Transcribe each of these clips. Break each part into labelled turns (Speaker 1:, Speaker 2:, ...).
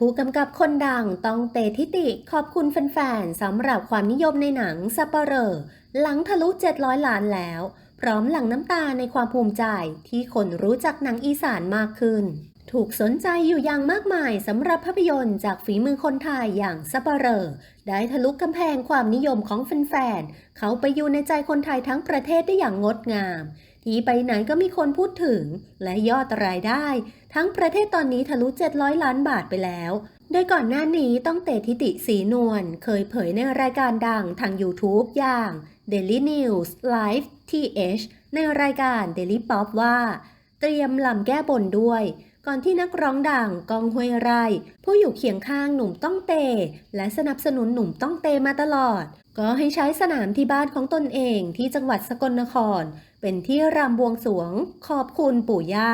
Speaker 1: ผู้กำกับคนดังต้องเตทิติขอบคุณแฟนๆสำหรับความนิยมในหนังซัปเปอร์เรอหลังทะลุ 700 ล้านแล้ว พร้อมหลั่งน้ำตาในความภูมิใจที่คนรู้จักหนังอีสานมากขึ้น ถูกสนใจอยู่อย่างมากมายสำหรับภาพยนตร์จากฝีมือคนไทยอย่างซัปเปอร์เรอได้ทะลุกำแพงความนิยมของแฟนๆเขาไปอยู่ในใจคนไทยทั้งประเทศได้อย่างงดงาม ที่ไปไหนก็มีคนพูดถึง และยอดรายได้ ทั้งประเทศตอนนี้ทะลุ 700 ล้านบาทไปแล้ว โดยก่อนหน้านี้ต้องเตทิติสีนวลเคยเผยในรายการดังทาง YouTube อย่าง Daily News Live TH ในรายการ Daily Pop ว่า เตรียมลำแก้บนด้วย ก่อนที่นักร้องดังกองห้วยไร่ ผู้อยู่เคียงข้างหนุ่มต้องเต และสนับสนุนหนุ่มต้องเตมาตลอด ก็ให้ใช้สนามที่บ้านของตนเองที่จังหวัดสกลนคร เป็นที่รำบวงสวง ขอบคุณปู่ย่า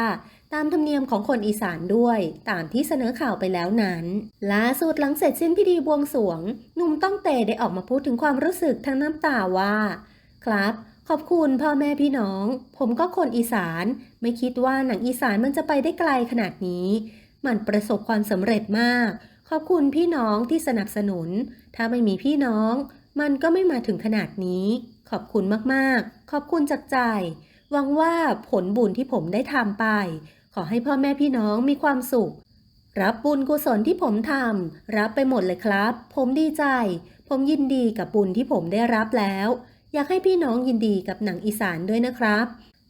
Speaker 1: ตามธรรมเนียมของคนอีสานด้วย ตามที่เสนอข่าวไปแล้วนั้นล่าสุดหลังเสร็จสิ้นพิธีบวงสวงหนุ่มต้องเตได้ออกมาพูดถึงความรู้สึกทั้งน้ำตาว่า ครับขอบคุณพ่อแม่พี่น้อง ผมก็คนอีสาน ไม่คิดว่าหนังอีสานมันจะไปได้ไกลขนาดนี้ มันประสบความสำเร็จมาก ขอบคุณพี่น้องที่สนับสนุน ถ้าไม่มีพี่น้อง มันก็ไม่มาถึงขนาดนี้ ขอบคุณมากๆ ขอบคุณจากใจหวังว่าผลบุญที่ผมได้ทำไป ขอให้พ่อแม่พี่น้องมีความสุข รับบุญกุศลที่ผมทำรับไปหมดเลยครับ ผมดีใจ ผมยินดีกับบุญที่ผมได้รับแล้ว อยากให้พี่น้องยินดีกับหนังอีสานด้วยนะครับ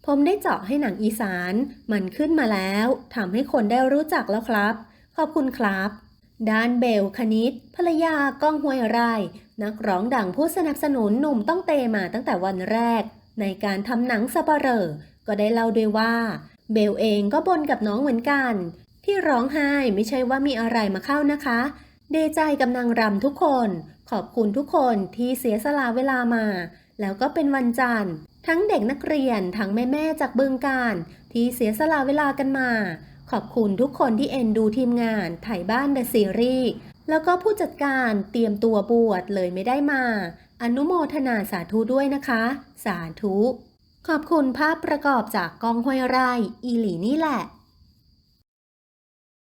Speaker 1: ผมได้เจาะให้หนังอีสาน มันขึ้นมาแล้วทำให้คนได้รู้จักแล้วครับ ขอบคุณครับ ด้านเบลคณิตภรรยาก้องห้วยไร่นักร้องดังผู้สนับสนุนหนุ่มต้องเตมาตั้งแต่วันแรก ในการทำหนังสปาเหรอก็ได้เล่าด้วยว่า เบลเองก็บ่นกับน้องเหมือนกัน ที่ร้องไห้ไม่ใช่ว่ามีอะไรมาเข้านะคะ เดใจกับนางรำทุกคน ขอบคุณทุกคนที่เสียสละเวลามา แล้วก็เป็นวันจันทร์ ทั้งเด็กนักเรียนทั้งแม่ๆจากบึงการ ที่เสียสละเวลากันมา ขอบคุณทุกคนที่เอ็นดูทีมงานถ่ายบ้านเดอะซีรีส์แล้วก็ผู้จัดการเตรียมตัวบวชเลยไม่ได้มา อนุโมทนาสาธุด้วยนะคะ สาธุ ขอบคุณภาพประกอบจากกองห้วยไร่อีหลีนี่แหละ